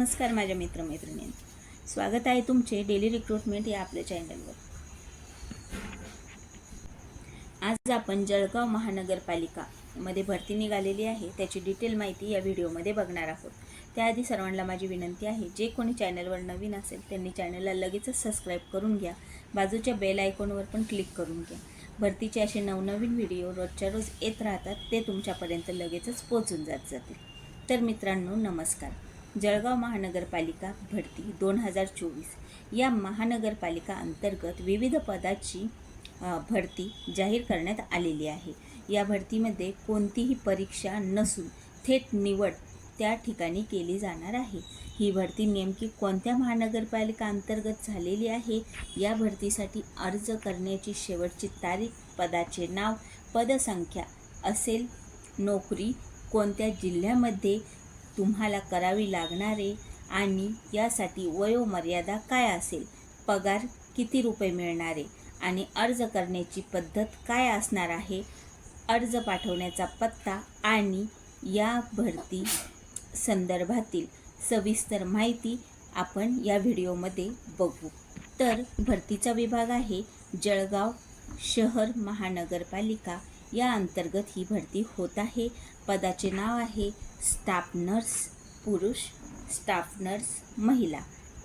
नमस्कार माझ्या मित्रमैत्रिणींनो. स्वागत आहे तुमचे डेली रिक्रुटमेंट या आपल्या चॅनलवर आज आपण जळगाव महानगरपालिका मध्ये भरती निघालेली आहे. त्याची डिटेल माहिती या व्हिडिओमध्ये बघणार आहोत. त्याआधी सर्वांना माझी विनंती आहे जे कोणी चॅनलवर नवीन असेल त्यांनी चॅनलला लगेचच सबस्क्राईब करून घ्या. बाजूच्या बेल आयकॉनवर पण क्लिक करून घ्या. भरतीचे असे नवनवीन व्हिडिओ रोजच्या रोज येत राहतात ते तुमच्यापर्यंत लगेचच पोचून जात जातील. तर मित्रांनो नमस्कार. जळगाव महानगरपालिका भरती दोन हजार चोवीस. या महानगरपालिका अंतर्गत विविध पदाची भरती जाहीर करण्यात आलेली आहे. या भरतीमध्ये कोणतीही परीक्षा नसून थेट निवड त्या ठिकाणी केली जाणार आहे. ही भरती नेमकी कोणत्या महानगरपालिका अंतर्गत झालेली आहे? या भरतीसाठी अर्ज करण्याची शेवटची तारीख पदाचे नाव पदसंख्या असेल नोकरी कोणत्या जिल्ह्यामध्ये तुम्हाला करावी लागणारे आणि यासाठी वयोमर्यादा काय असेल? पगार किती रुपये मिळणारे? आणि अर्ज करण्याची पद्धत काय असणार आहे? अर्ज पाठवण्याचा पत्ता आणि या भरती संदर्भातील सविस्तर माहिती आपण या व्हिडिओमध्ये बघू. तर भरतीचा विभाग आहे जळगाव शहर महानगरपालिका. या अंतर्गत ही भरती होत आहे. पदाचे नाव आहे स्टाफ नर्स पुरुष स्टाफ नर्स महिला.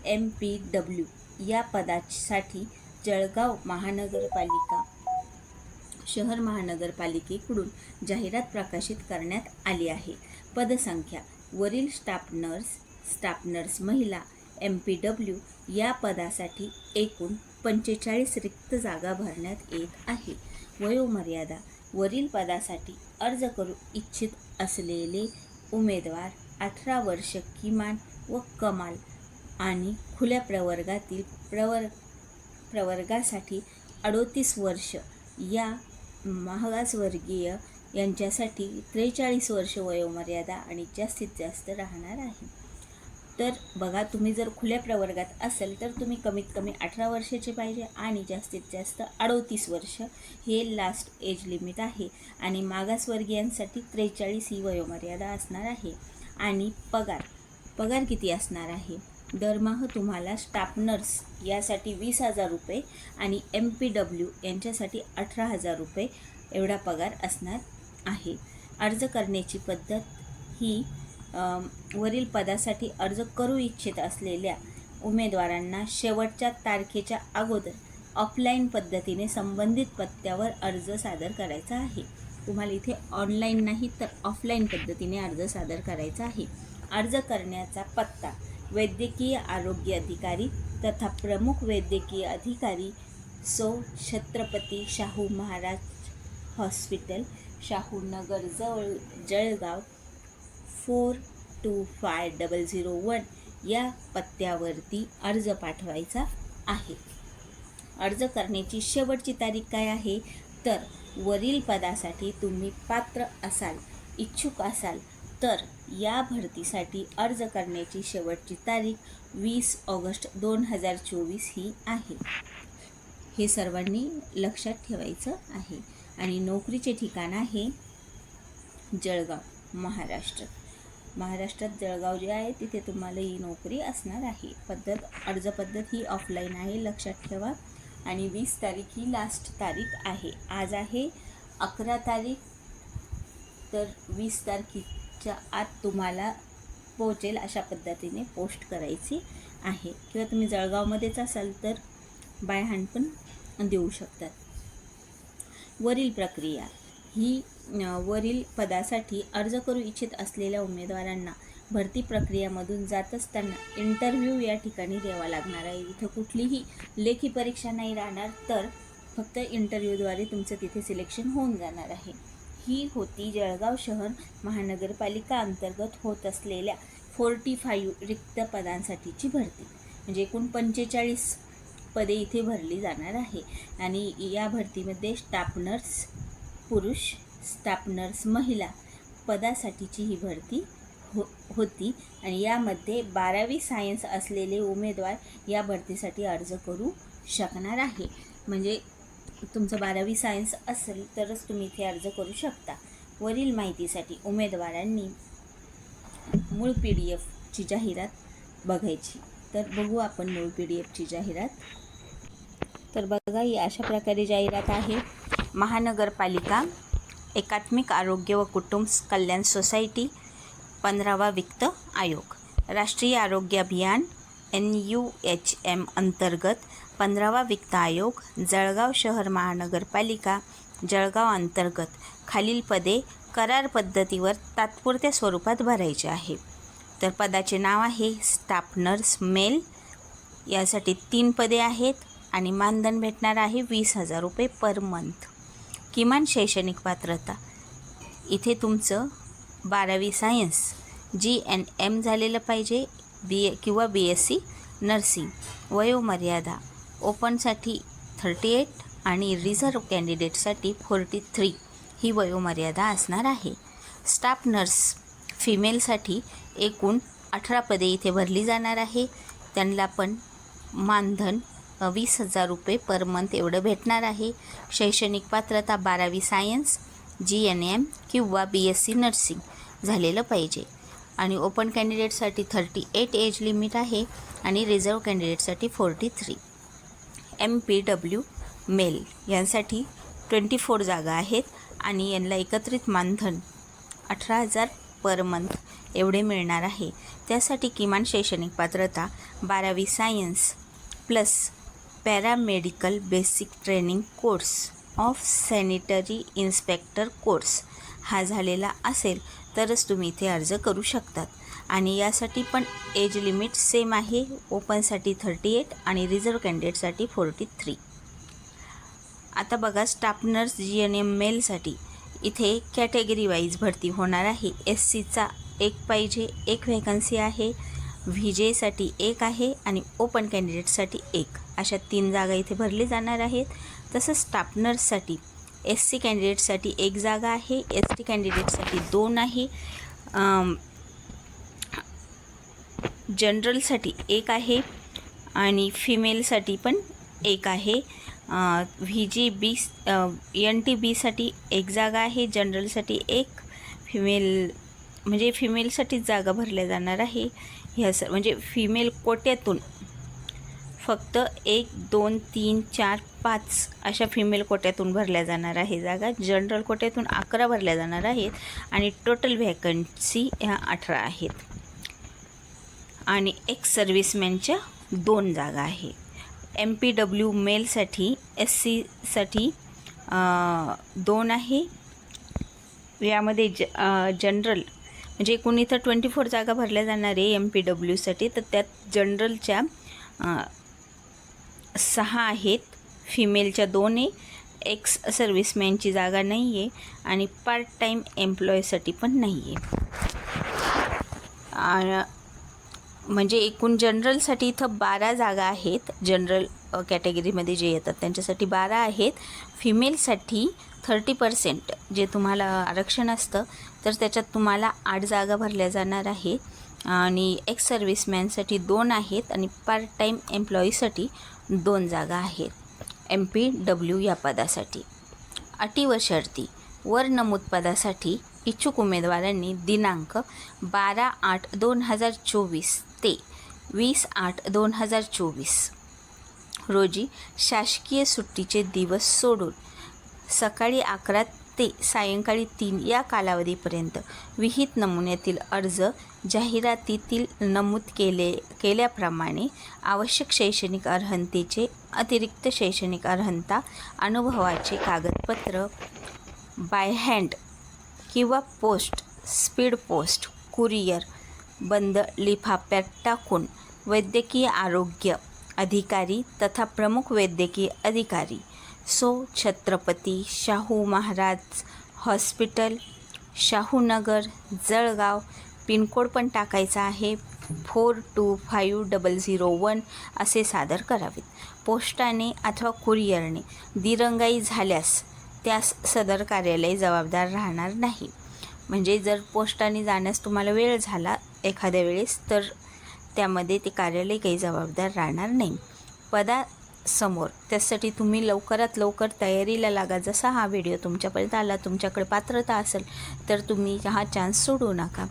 M P W. या पदासाठी जळगाव महानगरपालिका शहर महानगरपालिकेकडून जाहिरात प्रकाशित करण्यात आली आहे. पदसंख्या. वरील स्टाफ नर्स स्टाफ नर्स महिला एम पी डब्ल्यू. या पदासाठी एकूण पंचेचाळीस रिक्त जागा भरण्यात येत आहे. वयोमर्यादा. वरील पदासाठी अर्ज करू इच्छित असलेले उमेदवार अठरा वर्ष किमान व कमाल आणि खुल्या प्रवर्गातील प्रवर प्रवर्गासाठी अडोतीस वर्ष या मागासवर्गीय यांच्यासाठी त्रेचाळीस वर्ष वयोमर्यादा आणि जास्तीत जास्त राहणार आहे. तर बघा तुम्ही जर खुल्या प्रवर्गात असेल तर तुम्ही कमीत कमी अठरा वर्षाचे पाहिजे आणि जास्तीत जास्त अडोतीस वर्ष हे लास्ट एज लिमिट आहे. आणि मागासवर्गीयांसाठी त्रेचाळीस ही वयोमर्यादा असणार आहे. आणि पगार पगार किती असणार आहे? दरमहा तुम्हाला स्टाफ नर्स यासाठी वीस हजार रुपये आणि एम पी डब्ल्यू यांच्यासाठी अठरा हजार रुपये एवढा पगार असणार आहे. अर्ज करण्याची पद्धत ही वरील पदासाठी अर्ज करू इच्छित असलेल्या उमेदवारांना शेवटच्या तारखेच्या अगोदर ऑफलाईन पद्धतीने संबंधित पत्त्यावर अर्ज सादर करायचा आहे. तुम्हाला इथे ऑनलाईन नाही तर ऑफलाईन पद्धतीने अर्ज सादर करायचा आहे. अर्ज करण्याचा पत्ता वैद्यकीय आरोग्य अधिकारी तथा प्रमुख वैद्यकीय अधिकारी सो छत्रपती शाहू महाराज हॉस्पिटल शाहू नगर जवळ Jalgaon four two five double zero one या पत्त्यावरती अर्ज पाठवायचा आहे. अर्ज करण्याची शेवटची तारीख काय आहे? तर वरील पदासाठी तुम्ही पात्र असाल इच्छुक असाल तर या भरतीसाठी अर्ज करण्याची शेवटची तारीख वीस ऑगस्ट दोन हजार चोवीस ही आहे. हे सर्वांनी लक्षात ठेवायचं आहे. आणि नोकरीचे ठिकाण आहे जळगाव महाराष्ट्र. महाराष्ट्रात जळगाव जे आहे तिथे तुम्हाला ही नोकरी असणार आहे. पद्धत अर्ज पद्धत ही ऑफलाईन आहे लक्षात ठेवा. आणि वीस तारीख ही लास्ट तारीख आहे. आज आहे अकरा तारीख तर वीस तारखेच्या आत तुम्हाला पोहोचेल अशा पद्धतीने पोस्ट करायची आहे. किंवा तुम्ही जळगावमध्येच असाल तर बाय हँड पण देऊ शकतात. वरील प्रक्रिया ही वरील पदासाठी अर्ज करू इच्छित असलेल्या उमेदवारांना भरती प्रक्रियामधून जात असताना इंटरव्ह्यू या ठिकाणी द्यावा लागणार आहे. इथं कुठलीही लेखी परीक्षा नाही राहणार तर फक्त इंटरव्ह्यूद्वारे तुमचं तिथे सिलेक्शन होऊन जाणार आहे. ही होती जळगाव शहर महानगरपालिका अंतर्गत होत असलेल्या फोर्टी फाईव्ह रिक्त पदांसाठीची भरती. म्हणजे एकूण पंचेचाळीस पदे इथे भरली जाणार आहे. आणि या भरतीमध्ये स्टाफ नर्स पुरुष स्टाफ नर्स महिला पदासाठीची ही भरती हो होती आणि यामध्ये बारावी सायन्स असलेले उमेदवार या भरतीसाठी अर्ज करू शकणार आहे. म्हणजे तुमचं बारावी सायन्स असेल तरच तुम्ही इथे अर्ज करू शकता. वरील माहितीसाठी उमेदवारांनी मूळ पी डी एफची जाहिरात बघायची. तर बघू आपण मूळ पी डी एफची जाहिरात. तर बघा ही अशा प्रकारे जाहिरात आहे. महानगरपालिका एकात्मिक आरोग्य व कुटुंब कल्याण सोसायटी पंधरावा वित्त आयोग. राष्ट्रीय आरोग्य अभियान एन यू एच एम अंतर्गत पंधरावा वित्त आयोग जळगाव शहर महानगरपालिका जळगाव अंतर्गत खालील पदे करार पद्धतीवर तात्पुरत्या स्वरूपात भरायचे आहे. तर पदाचे नाव आहे स्टाफ नर्स मेल. यासाठी तीन पदे आहेत आणि मानधन भेटणार आहे वीस हजार रुपये पर मंथ. किमान शैक्षणिक पात्रता. इथे तुमचं बारावी सायन्स जी एन एम झालेलं पाहिजे बी ए किंवा बी एस सी नर्सिंग वयोमर्यादा ओपनसाठी थर्टी एट आणि रिझर्व कॅन्डिडेटसाठी फोर्टी थ्री ही वयोमर्यादा असणार आहे. स्टाफ नर्स फिमेलसाठी एकूण अठरा पदे इथे भरली जाणार आहे. त्यांना पण मानधन वीस हजार रुपये पर मंथ एवढं भेटणार आहे. शैक्षणिक पात्रता बारावी सायन्स जी एन एम किंवा बी एस सी नर्सिंग झालेलं पाहिजे. आणि ओपन कॅन्डिडेटसाठी थर्टी एट एज लिमिट आहे आणि reserve कॅन्डिडेटसाठी forty three M P W male यांसाठी ट्वेंटी फोर जागा आहेत आणि यांना एकत्रित मानधन अठरा हजार पर मंथ एवढे मिळणार आहे. त्यासाठी किमान शैक्षणिक पात्रता बारावी science plus paramedical basic training course of sanitary inspector course हा झालेला असेल तरच तुम्ही इथे अर्ज करू शकतात. आणि यासाठी पण एज लिमिट सेम आहे ओपनसाठी थर्टी एट आणि रिझर्व कॅन्डिडेटसाठी फोर्टी थ्री आता बघा staff nurse G N M मेलसाठी इथे कॅटेगरी वाईज भरती होणार आहे. एस सीचा एक पाहिजे एक व्हॅकन्सी आहे. व्ही जेसाठी एक आहे आणि ओपन कॅन्डिडेटसाठी एक. अशा तीन जागा इथे भरली जाणार आहेत. तसंच स्टापनर्ससाठी एस सी कॅन्डिडेटसाठी एक जागा आहे. एस टी कॅन्डिडेटसाठी दोन आहे. जनरलसाठी एक आहे आणि फिमेलसाठी पण एक आहे. V J B N T बीसाठी एक जागा आहे जनरलसाठी एक. फिमेल म्हणजे फिमेलसाठीच जागा भरल्या जाणार आहे. ह्या सर म्हणजे फिमेल कोट्यातून फक्त एक दोन तीन चार पाच अशा फिमेल कोट्यातून भरल्या जाणार आहे. जागा जनरल कोट्यातून अकरा भरल्या जाणार आहेत आणि टोटल व्हॅकन्सी ह्या अठरा आहेत. आणि एक सर्व्हिसमॅनच्या दोन जागा आहे. एम पी डब्ल्यू मेलसाठी एस सीसाठी दोन आहे. यामध्ये ज जनरल म्हणजे एकूण इथं ट्वेंटी फोर जागा भरल्या जाणार आहे एम पी डब्ल्यूसाठी तर त्यात जनरलच्या सहा आहेत. फिमेलच्या दोन आहे. एक्स सर्व्हिसमॅनची जागा नाही आहे आणि पार्ट टाईम एम्प्लॉईसाठी पण नाही आहे म्हणजे एकूण जनरलसाठी इथं बारा जागा आहेत. जनरल कॅटेगरीमध्ये जे येतात त्यांच्यासाठी बारा आहेत. फिमेलसाठी थर्टी पर्सेंट जे तुम्हाला आरक्षण असतं तर त्याच्यात तुम्हाला आठ जागा भरल्या जाणार आहे आणि एक्स सर्व्हिसमॅनसाठी दोन आहेत आणि पार्ट टाईम एम्प्लॉईसाठी दोन जागा आहेत. एम पी डब्ल्यू या पदासाठी. अटी व शर्ती. वर नमूद पदासाठी इच्छुक उमेदवारांनी दिनांक बारा आठ दोन हजार चोवीस ते वीस आठ दोन हजार चोवीस. रोजी शासकीय सुट्टीचे दिवस सोडून सकाळी अकरा ते सायंकाळी तीन या कालावधीपर्यंत विहित नमुन्यातील अर्ज जाहिरातीतील नमूद केले केल्याप्रमाणे आवश्यक शैक्षणिक अर्हतेचे अतिरिक्त शैक्षणिक अर्हता अनुभवाचे कागदपत्र बाय हँड किंवा पोस्ट स्पीड पोस्ट कुरिअर बंद लिफाफ्यात टाकून वैद्यकीय आरोग्य अधिकारी तथा प्रमुख वैद्यकीय अधिकारी सो छत्रपती शाहू महाराज हॉस्पिटल शाहूनगर जळगाव. पिनकोड पण टाकायचा आहे. Four two five double zero one असे सादर करावेत. पोस्टाने अथवा कुरिअरने दिरंगाई झाल्यास त्यास सदर कार्यालय जबाबदार राहणार नाही. म्हणजे जर पोस्टाने जाण्यास तुम्हाला वेळ झाला एखाद्या वेळेस तर त्यामध्ये ते कार्यालय काही जबाबदार राहणार नाही. पदा समोर. त्यासाठी तुम्ही लवकरात लवकर तयारीला लागा. जसा हा व्हिडिओ तुमच्यापर्यंत आला तुमच्याकडे पात्रता असेल तर तुम्ही हा चान्स सोडू नका.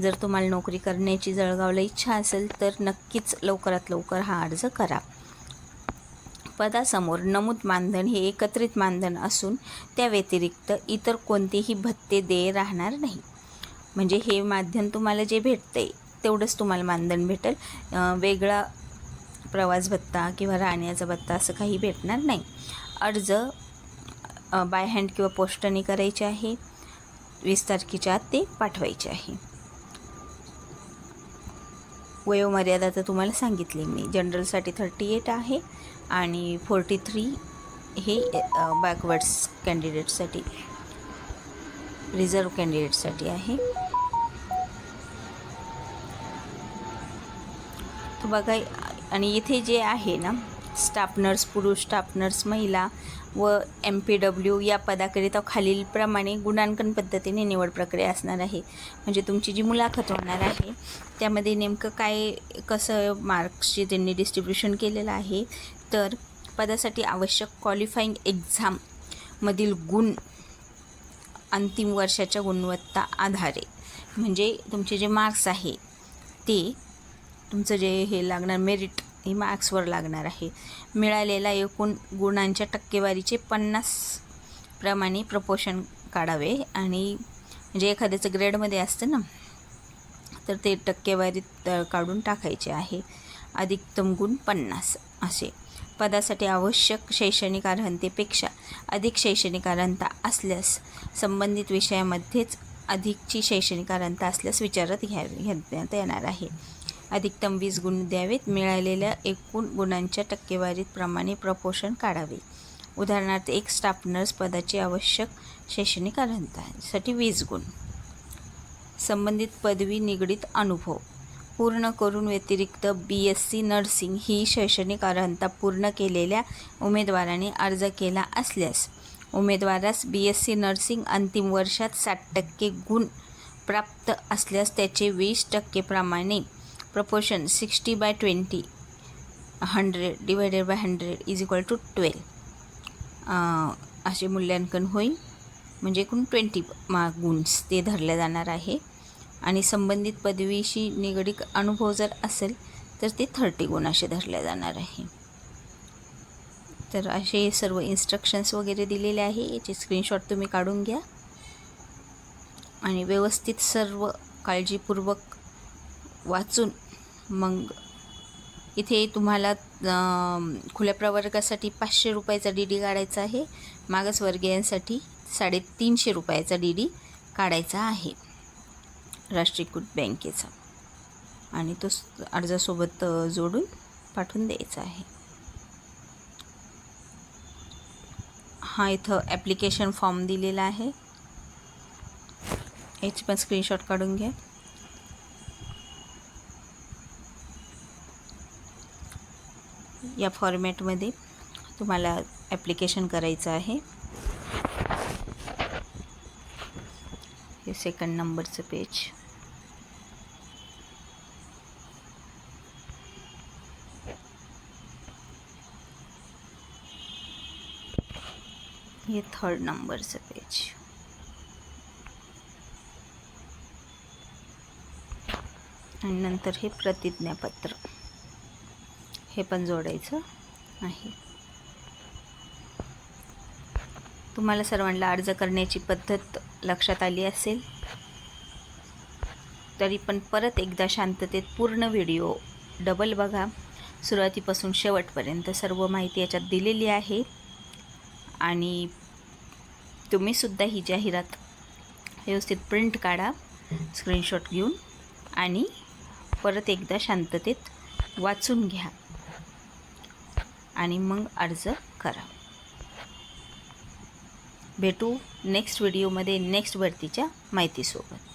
जर तुम्हाला नोकरी करण्याची जळगावला इच्छा असेल तर नक्कीच लवकरात लवकर हा अर्ज करा. पदासमोर नमूद मानधन हे एकत्रित मानधन असून त्या व्यतिरिक्त इतर कोणतेही भत्ते देय राहणार नाही. म्हणजे हे माध्यम तुम्हाला जे भेटते तेवढंच तुम्हाला मानधन भेटेल. वेगळा प्रवास भत्ता किंवा राहण्याचा भत्ता असं काही भेटणार नाही. अर्ज बाय हँड किंवा पोस्टाने करायचे आहे. वीस तारखेच्या आत ते पाठवायचे आहे. वयोमर्यादा तर तुम्हाला सांगितली मी. जनरलसाठी थर्टी एट आहे आणि फोर्टी थ्री हे बॅकवर्ड्स कॅन्डिडेटसाठी रिझर्व कॅन्डिडेटसाठी आहे. तर बघा आणि इथे जे आहे ना स्टाफ नर्स पुरुष स्टाफ नर्स महिला व एम पी डब्ल्यू या पदाकरिता खालीलप्रमाणे गुणांकन पद्धतीने निवड प्रक्रिया असणार आहे. म्हणजे तुमची जी मुलाखत होणार आहे त्यामध्ये नेमकं काय कसं मार्क्सचे त्यांनी डिस्ट्रीब्युशन केलेलं आहे तर पदासाठी आवश्यक क्वालिफाईंग एक्झाममधील गुण अंतिम वर्षाच्या गुणवत्ता आधारे. म्हणजे तुमचे जे मार्क्स आहे ते तुमचं जे हे लागणार मेरिट हे मार्क्सवर लागणार आहे. मिळालेला एकूण गुणांच्या टक्केवारीचे पन्नास प्रमाणे प्रपोशन काढावे आणि म्हणजे एखाद्याचं ग्रेडमध्ये असतं ना तर ते टक्केवारीत काढून टाकायचे आहे. अधिकतम गुण पन्नास असे. पदासाठी आवश्यक शैक्षणिक अर्हतेपेक्षा अधिक शैक्षणिक अर्हता असल्यास संबंधित विषयामध्येच अधिकची शैक्षणिक अर्हता असल्यास विचारात घ्या घेण्यात येणार आहे. अधिकतम वीस गुण द्यावेत. मिळालेल्या एकूण गुणांच्या टक्केवारीत प्रमाणे प्रपोषण काढावे. उदाहरणार्थ एक स्टाफ नर्स पदाची आवश्यक शैक्षणिक अर्हतासाठी वीस गुण. संबंधित पदवी निगडीत अनुभव. पूर्ण करून व्यतिरिक्त बी एस सी नर्सिंग ही शैक्षणिक अर्हता पूर्ण केलेल्या उमेदवाराने अर्ज केला असल्यास उमेदवारास बी एस सी नर्सिंग अंतिम वर्षात साठ टक्के गुण प्राप्त असल्यास त्याचे वीस टक्केप्रमाणे proportion sixty by twenty hundred divided by hundred is equal to twelve असे मूल्यांकन होईल. म्हणजे एकूण ट्वेंटी मा गुण्स ते धरले जाणार आहे. आणि संबंधित पदवीशी निगडीत अनुभव जर असेल तर ते थर्टी गुण असे धरले जाणार आहे. तर असे सर्व इन्स्ट्रक्शन्स वगैरे दिलेले आहे. याचे स्क्रीनशॉट तुम्ही काढून घ्या. आणि व्यवस्थित सर्व काळजीपूर्वक वाचून मग इथे तुम्हाला खुल्या प्रवर्गासाठी पाचशे रुपयाचा डी डी काढायचा आहे. मागासवर्गीयांसाठी साडेतीनशे रुपयाचा डी डी काढायचा आहे. राष्ट्रीयकृत बँकेचा. आणि तो अर्जासोबत जोडून पाठवून द्यायचा आहे. हा इथं ॲप्लिकेशन फॉर्म दिलेला आहे. याची पण स्क्रीनशॉट काढून घ्या. या फॉर्मॅटमध्ये तुम्हाला ॲप्लिकेशन करायचं आहे. हे सेकंड नंबरचं पेज हे थर्ड नंबरचं पेज आणि नंतर हे प्रतिज्ञापत्र. हे पण जोडायचं आहे. तुम्हाला सर्वांना अर्ज करण्याची पद्धत लक्षात आली असेल तरी पण परत एकदा शांततेत पूर्ण व्हिडिओ डबल बघा. सुरुवातीपासून शेवटपर्यंत सर्व माहिती याच्यात दिलेली आहे. आणि तुम्हीसुद्धा ही जाहिरात व्यवस्थित प्रिंट काढा स्क्रीनशॉट घेऊन आणि परत एकदा शांततेत वाचून घ्या. आणि मग अर्ज करा. भेटू नेक्स्ट व्हिडिओमध्ये नेक्स्ट भरतीच्या माहितीसोबत.